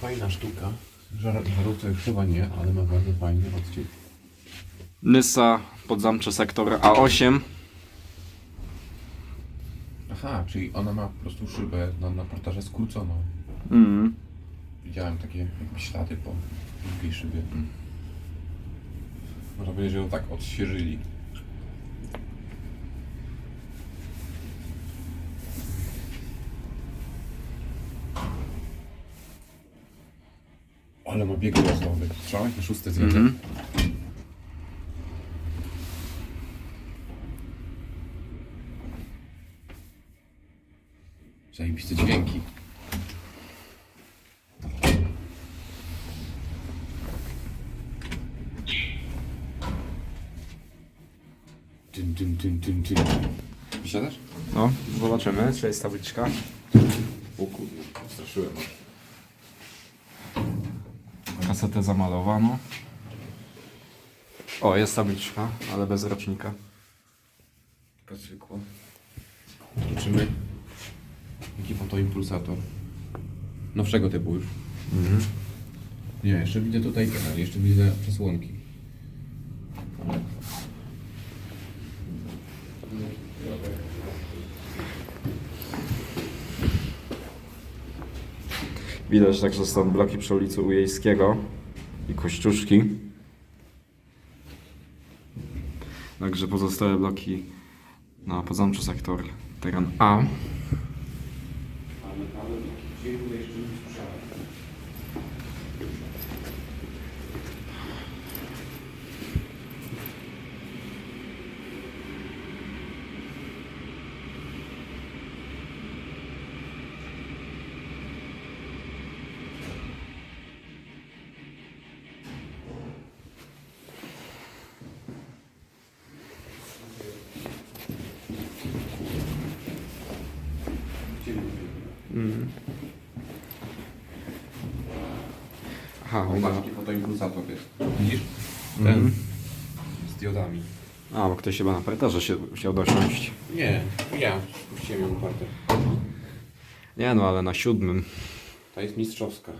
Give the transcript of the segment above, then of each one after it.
Fajna sztuka. Żar żarówce już chyba nie, ale ma bardzo fajny odcień. Nysa, podzamcze sektor A8. Aha, czyli ona ma po prostu szybę na, na portaże skróconą. Mm. Widziałem takie jakby ślady po drugiej szybie. Można powiedzieć, że ją tak odświeżyli. Ale ma bieg głosowy. Słyszałeś? Na szóste zjedzie. Mhm. Zajebiste dźwięki. Dyn, dyn, dyn, dyn, dyn. Wysiadasz? No, zobaczymy, czy jest tabliczka. O kurde, straszyłem. Kasetę zamalowano. O, jest tabliczka, ale bez rocznika. Zwykło. Zobaczymy. Jaki ma to impulsator. Nowszego typu już. Mhm. Nie, jeszcze widzę tutaj ale jeszcze widzę przesłonki. Widać także są bloki przy ulicy Ujejskiego i Kościuszki. Także pozostałe bloki na podzamczy sektor teren A. Ale, ale dźwięku jeszcze słyszałem. Aha, O, ona... masz taki fotoimpulsator jest. Widzisz? Ten. Mhm. Z diodami. A, bo ktoś chyba na parterze się chciał dosiąść. Nie, ja spuściłem ją parte. Nie no, ale na siódmym. Ta jest mistrzowska.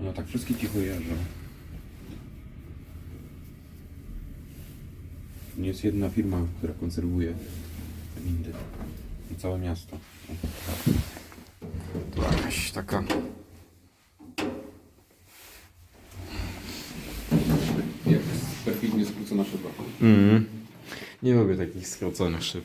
No tak wszystkie cicho jeżdżą. Nie jest jedna firma, która konserwuje windy. I całe miasto. Tu jakaś taka... Jak perfidnie skrócona szyba. Mhm. Nie lubię takich skróconych szyb.